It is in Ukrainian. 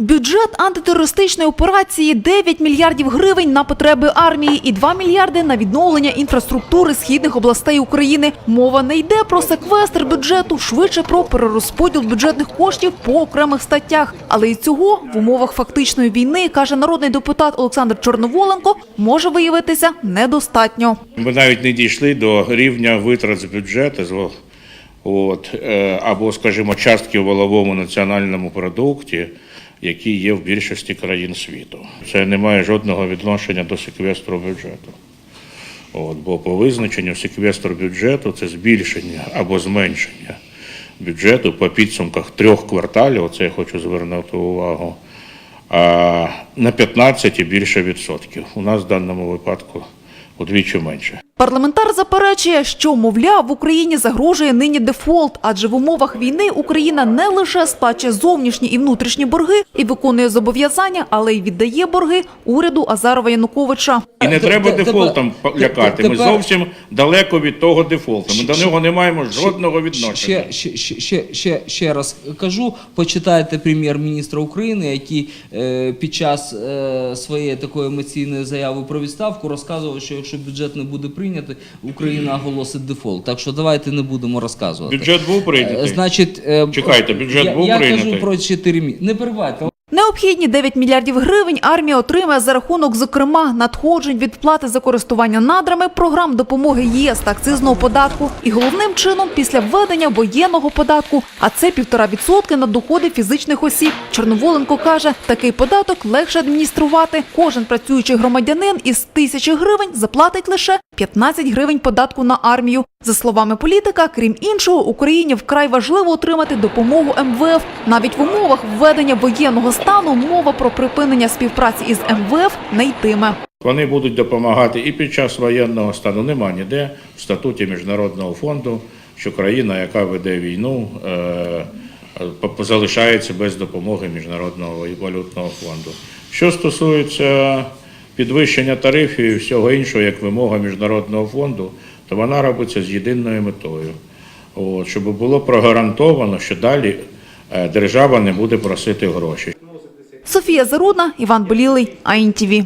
Бюджет антитерористичної операції 9 мільярдів гривень на потреби армії і 2 мільярди на відновлення інфраструктури східних областей України. Мова не йде про секвестр бюджету, швидше про перерозподіл бюджетних коштів по окремих статтях. Але і цього в умовах фактичної війни, каже народний депутат Олександр Чорноволенко, може виявитися недостатньо. Ми навіть не дійшли до рівня витрат з бюджету, от, е, або, скажімо, частки в валовому національному продукті, які є в більшості країн світу. Це не має жодного відношення до секвестру бюджету. От, бо по визначенню секвестр бюджету це збільшення або зменшення бюджету по підсумках трьох кварталів, оце я хочу звернути увагу, а, на 15 і більше відсотків. У нас в даному випадку удвічі менше. Парламентар заперечує, що, мовляв, в Україні загрожує нині дефолт, адже в умовах війни Україна не лише сплачує зовнішні і внутрішні борги і виконує зобов'язання, але й віддає борги уряду Азарова Януковича. І не треба дефолтом лякати. Ми зовсім далеко від того дефолту. Ми до нього не маємо жодного відношення. Ще, ще, ще, ще, ще, ще раз кажу, почитайте прем'єр-міністра України, який е, під час е, своєї такої емоційної заяви про відставку розказував, що якщо бюджет не буде прийнятий, Україна оголосить дефолт. Так що давайте не будемо розказувати. Бюджет був Е, прийнятий. Значить, е, Чекайте, бюджет я, був я прийнятий? кажу про 4 місяці. Не перебивайте. Необхідні 9 мільярдів гривень армія отримає за рахунок, зокрема, надходжень від плати за користування надрами, програм допомоги ЄС та акцизного податку. І головним чином після введення воєнного податку, а це півтора відсотки на доходи фізичних осіб. Чорноволенко каже, такий податок легше адмініструвати. Кожен працюючий громадянин із тисячі гривень заплатить лише 15 гривень податку на армію. За словами політика, крім іншого, Україні вкрай важливо отримати допомогу МВФ. Навіть в умовах введення воєнного стану мова про припинення співпраці із МВФ не йтиме. Вони будуть допомагати і під час воєнного стану. Нема ніде в статуті Міжнародного фонду, що країна, яка веде війну, е, е, залишається без допомоги Міжнародного валютного фонду. Що стосується підвищення тарифів і всього іншого, як вимога Міжнародного фонду, то вона робиться з єдиною метою. От, щоб було прогарантовано, що далі е, держава не буде просити гроші. Софія Зарудна, Іван Болілий, АІНТІВІ.